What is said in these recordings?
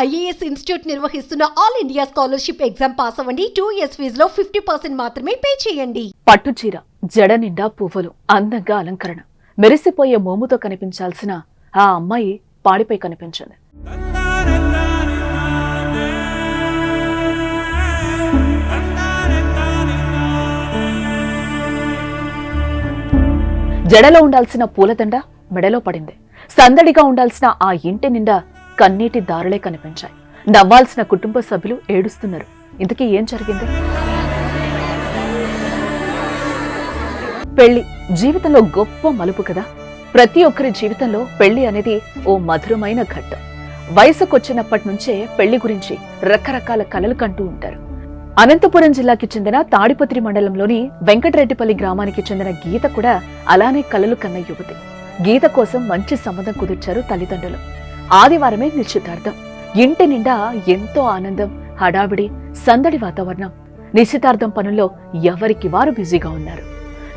IAS institute నిర్వహిస్తున్న all India scholarship exam pass అవ్వండి. Two years ఫీజులో ఫిఫ్టీ పర్సెంట్ మాత్రమే పే చేయండి. పట్టుచీర జడ నిండా పువ్వులు అందంగా అలంకరణ. మెరిసిపోయే మోముతో కనిపించాల్సిన ఆ అమ్మాయి పాడిపై కనిపించింది. జడలో ఉండాల్సిన పూలదండ మెడలో పడింది. సందడిగా ఉండాల్సిన ఆ ఇంటి నిండా కన్నీటి దారులే కనిపించాయి. నవ్వాల్సిన కుటుంబ సభ్యులు ఏడుస్తున్నారు. ఇంతకీ ఏం జరిగింది? పెళ్ళి జీవితంలో గొప్ప మలుపు కదా. ప్రతి ఒక్కరి జీవితంలో పెళ్ళి అనేది ఓ మధురమైన ఘట్టం. వయసుకొచ్చినప్పటి నుంచే పెళ్ళి గురించి రకరకాల కలలు కంటూ ఉంటారు. అనంతపురం జిల్లాకి చెందిన తాడిపత్రి మండలంలోని వెంకటరెడ్డిపల్లి గ్రామానికి చెందిన గీత కూడా అలానే కలలు కన్న యువతి. గీత కోసం మంచి సంబంధం కుదిర్చారు తల్లిదండ్రులు. ఆదివారమే నిశ్చితార్థం. ఇంటి నిండా ఎంతో ఆనందం హడావిడి సందడి వాతావరణం. నిశ్చితార్థం పనుల్లో ఎవరికి వారు బిజీగా ఉన్నారు.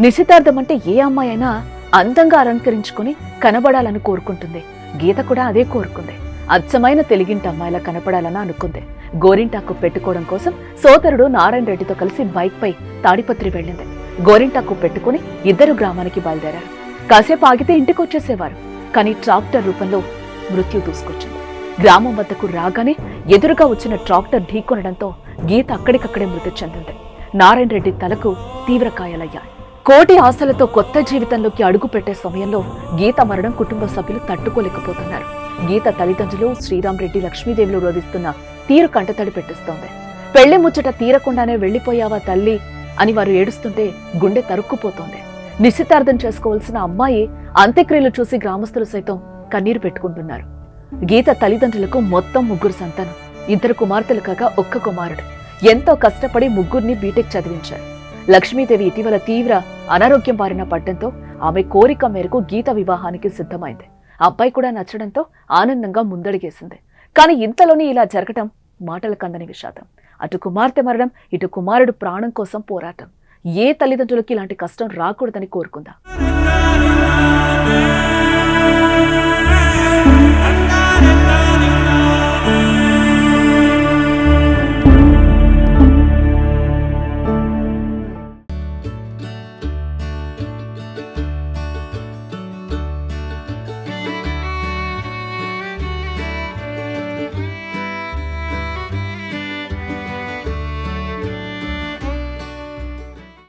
నిశ్చితార్థం అంటే ఏ అమ్మాయి అయినా అందంగా అలంకరించుకుని కనబడాలని కోరుకుంటుంది. గీత కూడా అదే కోరుకుంది. అచ్చమైన తెలుగింటి అమ్మాయిలా కనపడాలని అనుకుంది. గోరింటాకు పెట్టుకోవడం కోసం సోదరుడు నారాయణ రెడ్డితో కలిసి బైక్ పై తాడిపత్రి వెళ్ళింది. గోరింటాకు పెట్టుకుని ఇద్దరు గ్రామానికి బయలుదేరారు. కాసేపు ఆగితే ఇంటికి వచ్చేసేవారు కానీ ట్రాక్టర్ రూపంలో మృత్యు దూసుకొచ్చింది. గ్రామం వద్దకు రాగానే ఎదురుగా వచ్చిన ట్రాక్టర్ ఢీకొనడంతో గీత అక్కడికక్కడే మృతి చెందింది. నారాయణ రెడ్డి తలకు తీవ్ర గాయాలయ్యాయి. కోటి ఆశలతో కొత్త జీవితంలోకి అడుగు పెట్టే సమయంలో గీత మరణం కుటుంబ సభ్యులు తట్టుకోలేకపోతున్నారు. గీత తల్లిదండ్రులు శ్రీరామ్ రెడ్డి లక్ష్మీదేవిలో రోధిస్తున్న తీరు కంటతడి పెట్టిస్తోంది. పెళ్ళి ముచ్చట తీరకుండానే వెళ్ళిపోయావా తల్లి అని వారు ఏడుస్తుంటే గుండె తరుక్కుపోతోంది. నిశ్చితార్థం చేసుకోవాల్సిన అమ్మాయి అంత్యక్రియలు చూసి గ్రామస్తులు సైతం కన్నీరు పెట్టుకుంటున్నారు. గీత తల్లిదండ్రులకు మొత్తం ముగ్గురు సంతానం. ఇద్దరు కుమార్తెలు కాగా ఒక్క కుమారుడు. ఎంతో కష్టపడి ముగ్గురిని బీటెక్ చదివించారు. లక్ష్మీదేవి ఇటీవల తీవ్ర అనారోగ్యం బారిన పడటంతో ఆమె కోరిక మేరకు గీత వివాహానికి సిద్ధమైంది. అబ్బాయి కూడా నచ్చడంతో ఆనందంగా ముందడిగేసింది. కానీ ఇంతలోనే ఇలా జరగటం మాటలు కందని విషాదం. అటు కుమార్తె మరణం ఇటు కుమారుడు ప్రాణం కోసం పోరాటం. ఏ తల్లిదండ్రులకి ఇలాంటి కష్టం రాకూడదని కోరుకుందా.